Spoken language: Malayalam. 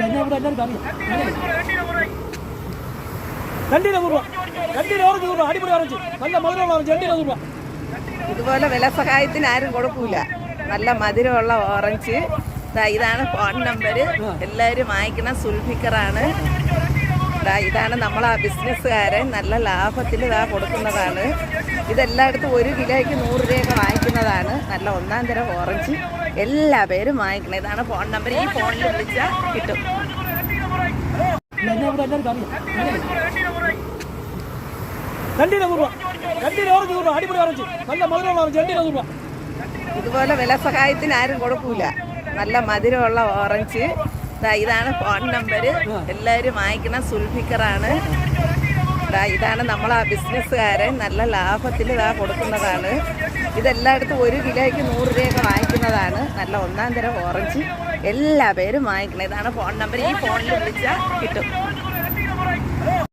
രൂപ രൂപ രൂപ ഇതുപോലെ വില സഹായത്തിന് ആരും കൊടുക്കൂല. നല്ല മധുരമുള്ള ഓറഞ്ച്. ഇതാണ് ഫോൺ നമ്പർ എല്ലാവരും വാങ്ങിക്കണം സുൽഫിക്കറാണ്. ഇതാണ് നമ്മളെ ബിസിനസ്സുകാരൻ നല്ല ലാഭത്തിൽ ഇതാ കൊടുക്കുന്നതാണ്. ഇതെല്ലായിടത്തും ഒരു കിലോയ്ക്ക് നൂറ് രൂപയൊക്കെ വാങ്ങിക്കുന്നതാണ്. നല്ല ഒന്നാം തരം ഓറഞ്ച്. എല്ലാ പേരും വാങ്ങിക്കണം ഇതാണ് ഫോൺ നമ്പർ. ഈ ഫോണിൽ വിളിച്ചാൽ കിട്ടും. ഇതുപോലെ വില സഹായത്തിന് ആരും കൊടുക്കൂല. നല്ല മധുരമുള്ള ഓറഞ്ച്. ഇതാണ് ഫോൺ നമ്പർ. എല്ലാവരും വാങ്ങിക്കണം സുൽഫിക്കറാണ്. ഇതാണ് ആ ബിസിനസ്സുകാരൻ. നല്ല ലാഭത്തിൽ ഇതാ കൊടുക്കുന്നതാണ്. ഇതെല്ലായിടത്തും ഒരു കിലോയ്ക്ക് നൂറ് രൂപയൊക്കെ വാങ്ങിക്കുന്നതാണ്. നല്ല ഒന്നാം തരം ഓറഞ്ച്. എല്ലാ പേരും വാങ്ങിക്കണം. ഇതാണ് ഫോൺ നമ്പർ. ഈ ഫോണിൽ വിളിച്ചാൽ കിട്ടും.